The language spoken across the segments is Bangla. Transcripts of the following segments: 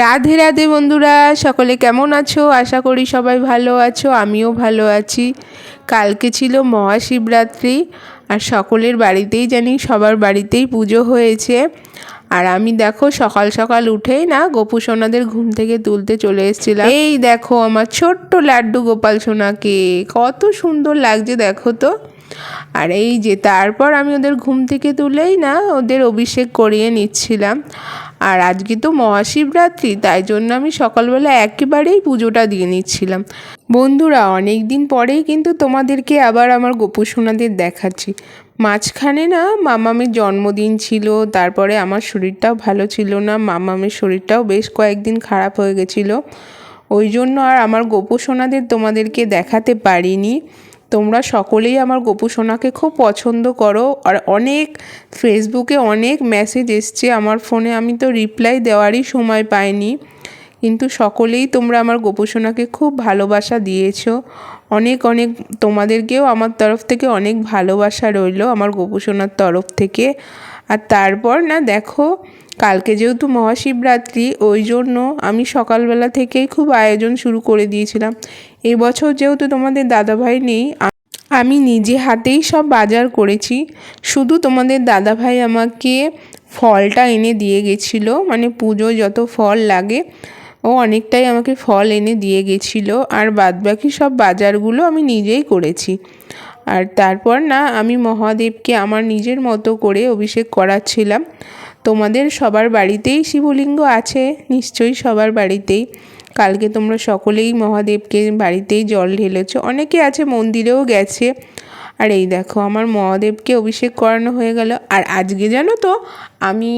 রাধে রাধে বন্ধুরা, সকলে কেমন আছো? আশা করি সবাই ভালো আছো, আমিও ভালো আছি। কালকে ছিল মহাশিবরাত্রি, আর সকলের বাড়িতেই জানি সবার বাড়িতেই পুজো হয়েছে। আর আমি দেখো সকাল সকাল উঠেই না গোপু সোনাদের ঘুম থেকে তুলতে চলে এসেছিলাম। এই দেখো আমার ছোট্ট লাড্ডু গোপাল সোনাকে, কত সুন্দর লাগছে দেখো তো। আর এই যে তারপর আমি ওদের ঘুম থেকে তুলেই না ওদের অভিষেক করিয়ে নিচ্ছিলাম। আর আজকে তো মহাশিবরাত্রি, তাই জন্য আমি সকালবেলা একেবারেই পুজোটা দিয়ে নিচ্ছিলাম। বন্ধুরা অনেক দিন পরেই কিন্তু তোমাদেরকে আবার আমার গোপু সোনাদের দেখাচ্ছি। মাঝখানে না মামামের জন্মদিন ছিল, তারপরে আমার শরীরটাও ভালো ছিল না, মামামের শরীরটাও বেশ কয়েকদিন খারাপ হয়ে গেছিল। ওই জন্য আর আমার গোপু সোনাদের তোমাদেরকে দেখাতে পারিনি। তোমরা সকলেই আমার গোপু সোনাকে খুব পছন্দ করো। আর অনেক ফেসবুকে অনেক মেসেজ এসছে আমার ফোনে আমি তো রিপ্লাই দেওয়ারই সময় পাইনি। কিন্তু সকলেই তোমরা আমার গোপু সোনাকে খুব ভালোবাসা দিয়েছ। অনেক অনেক তোমাদেরকেও আমার তরফ থেকে অনেক ভালোবাসা রইল আমার গোপু সোনার তরফ থেকে। আর তারপর না দেখো, কালকে যেহেতু মহাশিবরাত্রি, ওই জন্য আমি সকালবেলা থেকেই খুব আয়োজন শুরু করে দিয়েছিলাম। এবছর যেহেতু তোমাদের দাদাভাই নেই, আমি নিজে হাতেই সব বাজার করেছি। শুধু তোমাদের দাদাভাই আমাকে ফলটা এনে দিয়ে গেছিল মানে পুজো যত ফল লাগে, ও অনেকটাই আমাকে ফল এনে দিয়ে গেছিল, আর বাদবাকি সব বাজারগুলো আমি নিজেই করেছি। আর তারপর না, আমি মহাদেবকে আমার নিজের মতো করে অভিষেক করাচ্ছিলাম। তোমাদের সবার বাড়িতেই শিবলিঙ্গ আছে, নিশ্চয়ই সবার বাড়িতেই। কালকে তোমরা সকলেই মহাদেবকে বাড়িতেই জল ঢেলেছো। অনেকে আছে, মন্দিরেও গেছে। আর এই দেখো, আমার মহাদেবকে অভিষেক করানো হয়ে গেল। আর আজকে জানো তো, আমি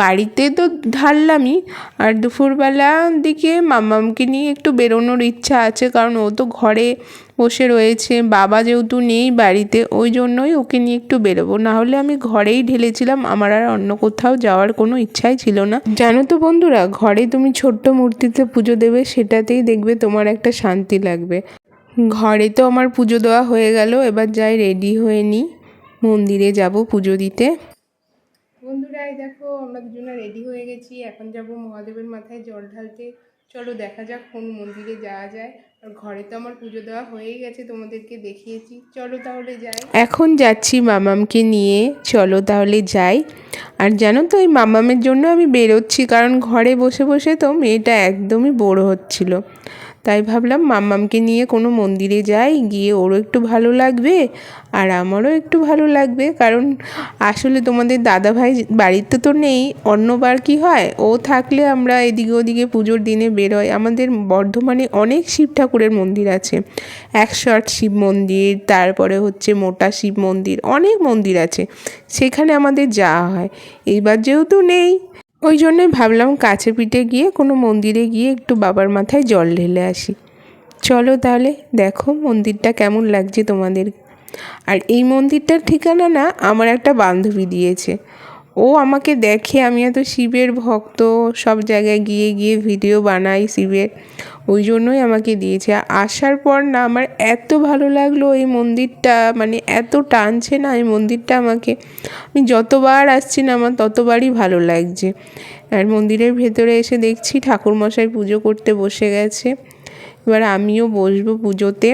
বাড়িতে তো ঢাললামই, আর দুপুরবেলা দিকে মামামকে নিয়ে একটু বেরোনোর ইচ্ছা আছে, কারণ ও তো ঘরে বসে রয়েছে। বাবা যেহেতু নেই বাড়িতে, ওই জন্যই ওকে নিয়ে একটু বেরোবো। না হলে আমি ঘরেই ঢেলেছিলাম, আমার আর অন্য কোথাও যাওয়ার কোনো ইচ্ছাই ছিল না। জানো তো বন্ধুরা, ঘরে তুমি ছোট্ট মূর্তিতে পুজো দেবে, সেটাতেই দেখবে তোমার একটা শান্তি লাগবে। ঘরে তো আমার পুজো দেওয়া হয়ে গেল, এবার যাই রেডি হয়ে নিই। মন্দিরে যাব পুজো দিতে। বন্ধুরা, এই দেখো, আমরা দুজনে রেডি হয়ে গেছি। এখন যাব মহাদেবের মাথায় জল ঢালতে। চলো দেখা যাক কোন মন্দিরে যাওয়া যায়। আর ঘরে তো আমার পুজো দেওয়া হয়ে গেছে, তোমাদেরকে দেখিয়েছি। চলো তাহলে যাই। এখন যাচ্ছি মামামকে নিয়ে। চলো তাহলে যাই। আর জানো তো, এই মামামের জন্য আমি বেরোচ্ছি, কারণ ঘরে বসে বসে তো মেয়েটা একদমই বড় হচ্ছিল। তাই ভাবলাম মাম্মামকে নিয়ে কোনো মন্দিরে যাই, গিয়ে ওরও একটু ভালো লাগবে আর আমারও একটু ভালো লাগবে। কারণ আসলে তোমাদের দাদাভাই বাড়িতে তো নেই অন্যবার কি হয়? ও থাকলে আমরা এদিকে ওদিকে পুজোর দিনে বেরোই। আমাদের বর্ধমানে অনেক শিব ঠাকুরের মন্দির আছে। একশো আট শিব মন্দির, তারপরে হচ্ছে মোটা শিব মন্দির, অনেক মন্দির আছে। সেখানে আমাদের যাওয়া হয়। এইবার যেহেতু নেই ওই জন্যই ভাবলাম কাছে পিঠে গিয়ে কোনো মন্দিরে গিয়ে একটু বাবার মাথায় জল ঢেলে আসি। চলো তাহলে দেখো মন্দিরটা কেমন লাগছে তোমাদের। আর এই মন্দিরটার ঠিকানা না আমার একটা বান্ধবী দিয়েছে। ও আমাকে দেখে, আমি এত শিবের ভক্ত, সব জায়গায় গিয়ে গিয়ে ভিডিও বানাই শিবের। ওই জন্যই আমাকে দিয়েছে। আসার পর না আমার এত ভালো লাগল এই মন্দিরটা মানে এত টানছে না এই মন্দিরটা আমাকে। আমি যতবার আসছি না আমার ততবারই ভালো লাগছে। আর মন্দিরের ভেতরে এসে দেখছি ঠাকুরমশাই পুজো করতে বসে গেছে। এবার আমিও বসবো পুজোতে।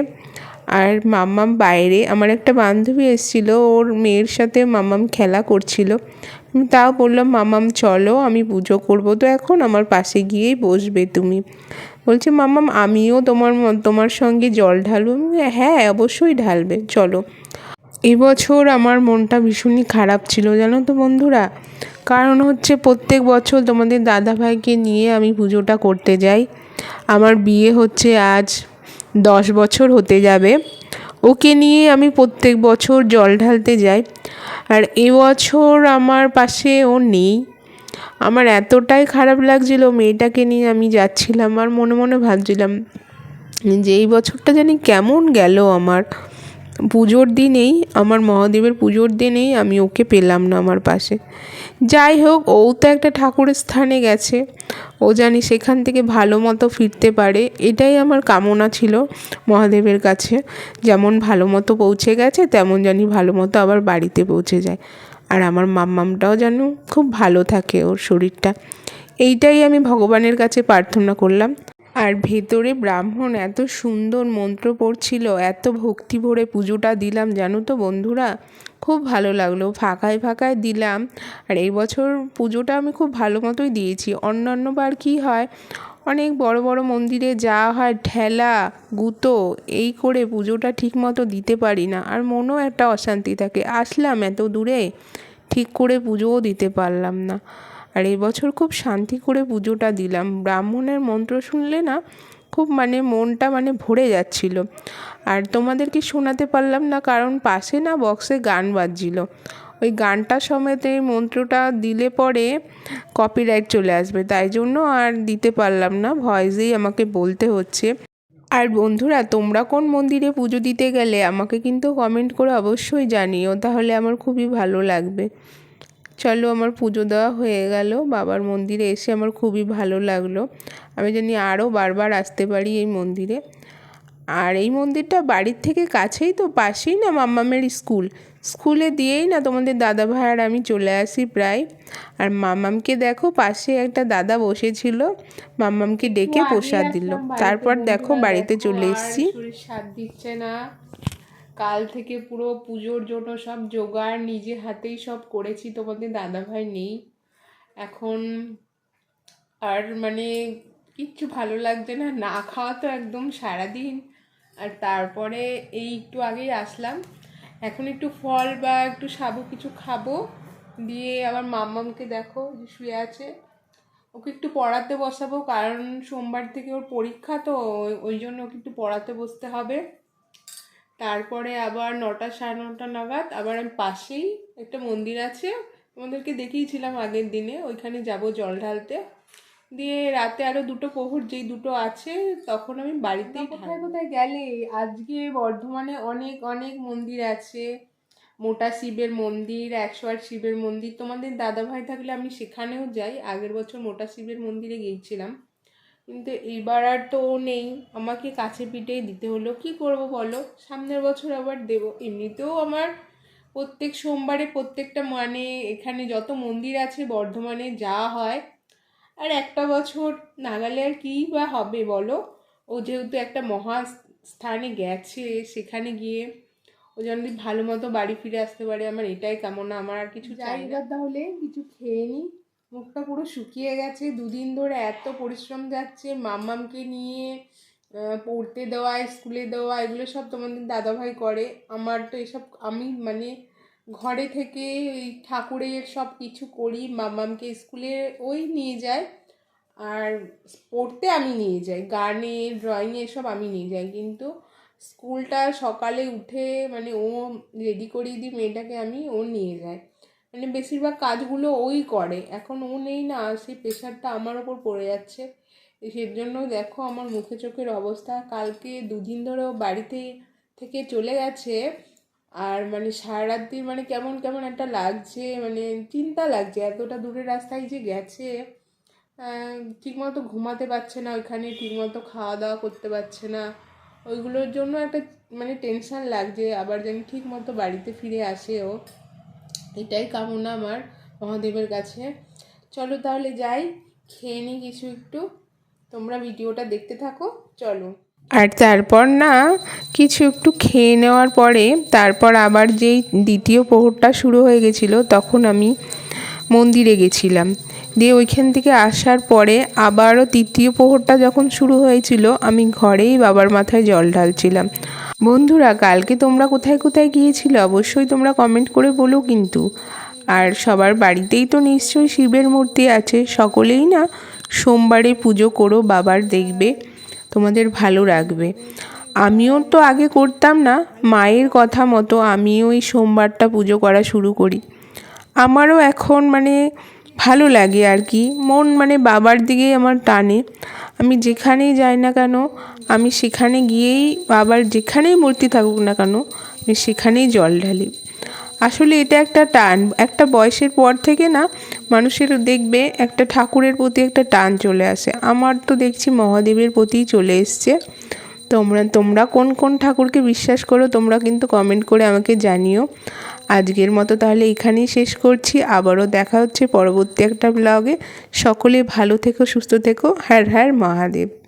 আর মাম্মাম বাইরে। আমার একটা বান্ধবী এসেছিল, ওর মেয়ের সাথে মাম্মাম খেলা করছিল। তাও বললাম মামাম চলো, আমি পুজো করব। তো এখন আমার পাশে গিয়েই বসবে তুমি। বলছে মামাম আমিও তোমার তোমার সঙ্গে জল ঢালবো। হ্যাঁ অবশ্যই ঢালবে, চলো। এবছর আমার মনটা ভীষণই খারাপ ছিল, জানো তো বন্ধুরা? কারণ হচ্ছে প্রত্যেক বছর তোমাদের দাদাভাইকে নিয়ে আমি পুজোটা করতে যাই। আমার বিয়ে হচ্ছে আজ দশ বছর হতে যাবে। ওকে নিয়ে আমি প্রত্যেক বছর জল ঢালতে যাই। আর এবছর আমার পাশে ও নেই। আমার এতটাই খারাপ লাগছিল মেয়েটাকে নিয়ে আমি যাচ্ছিলাম আর মনে মনে ভাবছিলাম যে এই বছরটা জানি কেমন গেল আমার। পুজোর দিনেই, আমার মহাদেবের পুজোর দিনেই আমি ওকে পেলাম না আমার পাশে। যাই হোক, ও তো একটা ঠাকুরের স্থানে গেছে। ও জানি সেখান থেকে ভালো মতো ফিরতে পারে। এটাই আমার কামনা ছিল মহাদেবের কাছে। যেমন ভালো মতো পৌঁছে গেছে, তেমন জানি ভালো মতো আবার বাড়িতে পৌঁছে যায়। আর আমার মাম্মামটাও যেন খুব ভালো থাকে ওর শরীরটা। এইটাই আমি ভগবানের কাছে প্রার্থনা করলাম। আর ভেতরে ব্রাহ্মণ এত সুন্দর মন্ত্র পড়ছিল, এত ভক্তি ভরে পুজোটা দিলাম, জানো তো বন্ধুরা? খুব ভালো লাগল, ফাঁকায় ফাঁকায় দিলাম। আর এই বছর পুজোটা আমি খুব ভালো মতোই দিয়েছি। অন্যান্য বার কী হয়, অনেক বড় বড় মন্দিরে যাওয়া হয়, ঠেলা, গুঁতো, এই করে পুজোটা ঠিক মতো দিতে পারি না। আর মনও একটা অশান্তি থাকে, আসলাম এত দূরে, ঠিক করে পুজোও দিতে পারলাম না। আর এবছর খুব শান্তি করে পুজোটা দিলাম। ব্রাহ্মণের মন্ত্র শুনলে না খুব মানে মনটা মানে ভরে যাচ্ছিল। আর তোমাদেরকে শোনাতে পারলাম না, কারণ পাশে না বক্সে গান বাজছিল। ওই গানটা সমেত এই মন্ত্রটা দিলে পরে কপিরাইট চলে আসবে, তাই জন্য আর দিতে পারলাম না, ভয়েসেই আমাকে বলতে হচ্ছে। আর বন্ধুরা, তোমরা কোন মন্দিরে পুজো দিতে গেলে আমাকে কিন্তু কমেন্ট করে অবশ্যই জানিও, তাহলে আমার খুবই ভালো লাগবে। চলো আমার পুজো দেওয়া হয়ে গেল। বাবার মন্দিরে এসে আমার খুবই ভালো লাগল। আমি জানি আরও বারবার আসতে পারি এই মন্দিরে। আর এই মন্দিরটা বাড়ির থেকে কাছেই তো পাশেই না মাম্মামের স্কুল। স্কুলে দিয়েই না তোমাদের দাদা ভাই আর আমি চলে আসি প্রায়। আর মামামকে দেখো পাশে একটা দাদা বসেছিল। মাম্মামকে ডেকে প্রসাদ দিল। তারপর দেখো বাড়িতে চলে এসেছি। দিচ্ছে না। কাল থেকে পুরো পুজোর জন্য সব জোগাড় নিজে হাতেই সব করেছি, তোমাদের দাদাভাই নেই। এখন আর মানে কিচ্ছু ভালো লাগছে না না খাওয়া তো একদম সারাদিন। আর তারপরে এই একটু আগেই আসলাম। এখন একটু ফল বা একটু সাবু কিছু খাব। দিয়ে আবার মাম্মামকে দেখো যে শুয়ে আছে। ওকে একটু পড়াতে বসাবো, কারণ সোমবার থেকে ওর পরীক্ষা তো, ওই জন্য ওকে একটু পড়াতে বসতে হবে। তারপরে আবার নটা সাড়ে নটা নাগাদ আবার আমি পাশেই একটা মন্দির আছে তোমাদেরকে দেখিয়েছিলাম আগের দিনে ওইখানে যাব জল ঢালতে। দিয়ে রাতে আরও দুটো প্রহর যেই দুটো আছে তখন আমি বাড়িতেই কোথায় কোথায় গেলে? আজকে বর্ধমানে অনেক অনেক মন্দির আছে। মোটা শিবের মন্দির একশো আট শিবের মন্দির। তোমাদের দাদাভাই থাকলে আমি সেখানেও যাই। আগের বছর মোটা শিবের মন্দিরে গিয়েছিলাম। কিন্তু এবার আর তো ও নেই। আমাকে কাছে পিঠেই দিতে হলো। কি করব বলো? সামনের বছর আবার দেব। এমনিতেও আমার প্রত্যেক সোমবারে প্রত্যেকটা মানে এখানে যত মন্দির আছে, বর্ধমানে যাওয়া হয়, আর একটা বছর নাগালে আর কী বা হবে বলো? ও যেহেতু একটা মহা স্থানে গেছে, সেখানে গিয়ে ও যেন ভালো মতো বাড়ি ফিরে আসতে পারে, আমার এটাই কামনা। আমার আর কিছু চাই না। তাহলে, কিছু খেয়ে নিই মুখটা পুরো শুকিয়ে গেছে। দুদিন ধরে এত পরিশ্রম যাচ্ছে, মাম্মামকে নিয়ে পড়তে দেওয়া, স্কুলে দেওয়া, এগুলো সব তোমাদের দাদাভাই করে। আমার তো এসব আমি মানে ঘরে থেকে ওই ঠাকুরের সব কিছু করি মামামকে স্কুলে ওই নিয়ে যায়। আর পড়তে আমি নিয়ে যাই, গানে, ড্রয়িংয়ে এসব আমি নিয়ে যাই। কিন্তু স্কুলটা সকালে উঠে মানে ও রেডি করিয়ে দিই মেয়েটাকে আমি ও নিয়ে যায় মানে বেশিরভাগ কাজগুলো ওই করে। এখন ও নেই না, সেই প্রেশারটা আমার ওপর পড়ে যাচ্ছে। সের জন্য দেখো আমার মুখে চোখের অবস্থা। কালকে দুদিন ধরে বাড়িতে থেকে চলে গেছে। আর মানে সারা রাত্রি মানে কেমন কেমন একটা লাগছে মানে চিন্তা লাগছে। এতটা দূরের রাস্তায় যে গেছে ঠিকমতো ঘুমাতে পারছে না ওইখানে, ঠিকমতো খাওয়া দাওয়া করতে পারছে না। ওইগুলোর জন্য একটা মানে টেনশান লাগছে। আবার যেন ঠিক মতো বাড়িতে ফিরে আসে ও। এটাই কামনা আমার মহাদেবের কাছে। চলো তাহলে যাই, খেয়ে নিই কিছু একটু। তোমরা ভিডিওটা দেখতে থাকো, চলো। আর তারপর না, কিছু একটু খেয়ে নেওয়ার পরে, তারপর আবার যেই দ্বিতীয় প্রহরটা শুরু হয়ে গেছিল, তখন আমি মন্দিরে গেছিলাম। দিয়ে ওইখান থেকে আসার পরে আবারও তৃতীয় প্রহরটা যখন শুরু হয়েছিল, আমি ঘরেই বাবার মাথায় জল ঢালছিলাম। বন্ধুরা, কালকে তোমরা কোথায় কোথায় গিয়েছিলে অবশ্যই তোমরা কমেন্ট করে বলো কিন্তু। আর সবার বাড়িতেই তো নিশ্চয়ই শিবের মূর্তি আছে, সকলেই না সোমবারে পুজো করো, বাবার দেখবে, তোমাদের ভালো রাখবে। আমিও তো আগে করতাম না, মায়ের কথা মতো আমিও এই সোমবারটা পুজো করা শুরু করি। আমারও এখন মানে ভালো লাগে আর কি। মন মানে বাবার দিকেই আমার টানে। আমি যেখানেই যাই না কেন, আমি সেখানে গিয়েই বাবার যেখানেই মূর্তি থাকুক না কেন, আমি সেখানেই জল ঢালি। আসলে এটা একটা টান। একটা বয়সের পর থেকে না, মানুষের দেখবে একটা ঠাকুরের প্রতি একটা টান চলে আসে। আমার তো দেখছি মহাদেবের প্রতিই চলে এসছে। তোমরা তোমরা কোন কোন ঠাকুরকে বিশ্বাস করো, তোমরা কিন্তু কমেন্ট করে আমাকে জানিও। আজকের মতো তাহলে এখানেই শেষ করছি। আবারও দেখা হচ্ছে পরবর্তী একটা ব্লগে সকলে ভালো থেকো, সুস্থ থেকো। হ্যার হ্যার মহাদেব।